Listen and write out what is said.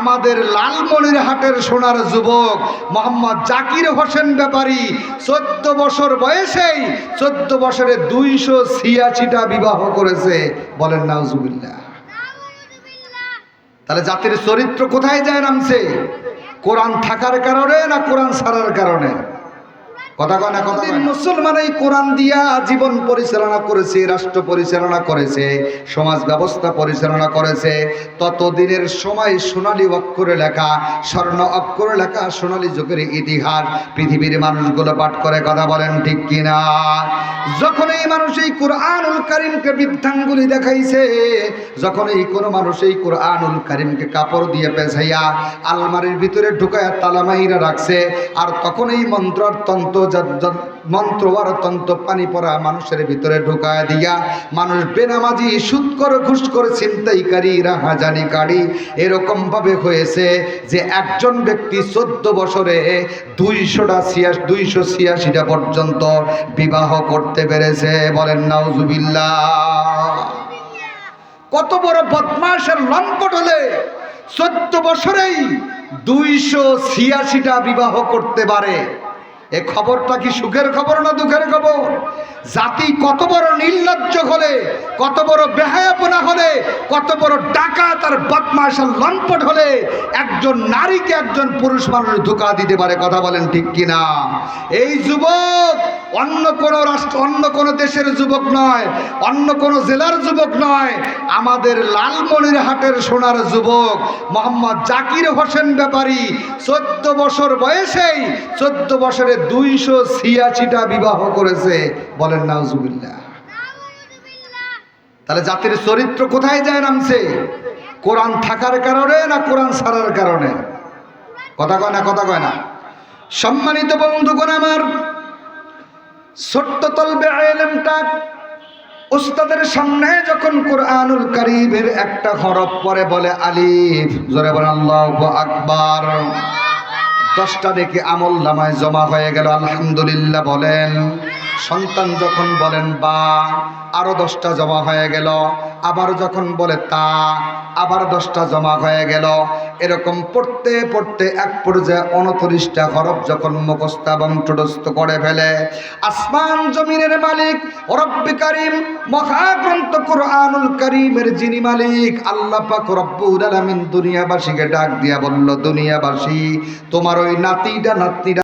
আমাদের লালমনির হাটের সোনার যুবক মোহাম্মদ জাকির হোসেন ব্যাপারী চোদ্দ বছর বয়সেই, চোদ্দ বছরে দুইশো ছিয়াশিটা বিবাহ করেছে। বলেন নাউজুবিল্লাহ। তাহলে জাতির চরিত্র কোথায় যায় নামছে? কোরআন থাকার কারণে না কোরআন ছাড়ার কারণে? কথা কয় না, কথা কয় না। মুসলমান এই কোরআন দিয়া জীবন পরিচালনা করেছে, রাষ্ট্র পরিচালনা করেছে, সমাজ ব্যবস্থা পরিচালনা করেছে ততদিনের সময় সোনালী অক্ষরে লেখা, স্বর্ণ অক্ষরে লেখা, সোনালী যুগের ইতিহাস, পৃথিবীর মানুষগুলো পাঠ করে কথা বলেন ঠিক কিনা যখন এই মানুষ এই কোরআনুল কারিমকে বৃদ্ধাঙ্গুলি দেখাইছে, যখন এই কোনো মানুষ এই কোরআনুল কারিমকে কাপড় দিয়ে পেছাইয়া আলমারির ভিতরে ঢুকায় তালামাইরা রাখছে, আর তখন এই মন্ত্র মন্ত্র আর পানি পড়া মানুষের ভিতরে ঢুকায় দিয়া, মানুষ বেনামাজি সুদ করে ঘুষ করে ছিনতাইকারী রাহাজানি কারি এরকম ভাবে হয়েছে যে একজন ব্যক্তি চোদ্দ বছরে দুইশোটা ছিয়াশ, দুইশো ছিয়াশিটা পর্যন্ত বিবাহ করতে পেরেছে। বলেন, নাউজুবিল্লাহ। কত বড় বদমাসের লম্পট হলে চোদ্দ বছরেই দুইশো ছিয়াশিটা বিবাহ করতে পারে। এ খবরটা কি সুখের খবর না দুঃখের খবর? জাতি কত বড় নির্লজ্জ হলে, কত বড় বেহায়াপনা হলে, কত বড় ডাকাত আর বদমাসের লম্পট হলে একজন নারীকে একজন পুরুষ মানুষ ধোকা দিতে পারে, কথা বলেন ঠিক কিনা? এই যুবক অন্য কোনো রাষ্ট্র, অন্য কোনো দেশের যুবক নয়, অন্য কোনো জেলার যুবক নয়, আমাদের লালমনির হাটের সোনার যুবক মোহাম্মদ জাকির হোসেন ব্যাপারী চোদ্দ বছর বয়সেই, চোদ্দ বছরে দুইশো ছিয়াশিটা বিবাহ করেছে, বলেন নাউজুবিল্লাহ। তাহলে জাতির চরিত্র কোথায় যায় নামছে? কোরআন থাকার কারণে না কোরআন সারার কারণে? কথা কয় না, কথা কয় না। সম্মানিত বন্ধুগণ আমার, ছোট্ট তলবে এলেমটা উস্তাদের সামনে যখন কোরআনুল কারিমের একটা হরফ পরে বলে আলিফ, জোরে বলে আল্লাহ আকবার। দশটা দেখে আমল নামায় জমা হয়ে গেল, আলহামদুলিল্লাহ বলেন। সন্তান যখন বলেন, বা, আরও দশটা জমা হয়ে গেল। আবার যখন বলে তা, আবার দশটা জমা হয়ে গেল। এরকম পড়তে পড়তে এক পর্যায়ে উনত্রিশটা হরফ যখন মুখস্থ এবং ঠোঁটস্থ করে ফেলে, আসমান জমিনের মালিক, রব্বি কারিম, মহাগ্রন্থ কোরআনুল করিমের যিনি মালিক, আল্লাহ পাক রব্বুল আলামিন দুনিয়াবাসীকে ডাক দিয়া বলল, দুনিয়াবাসী, তোমার ওই নাতিটা, নাতনিটা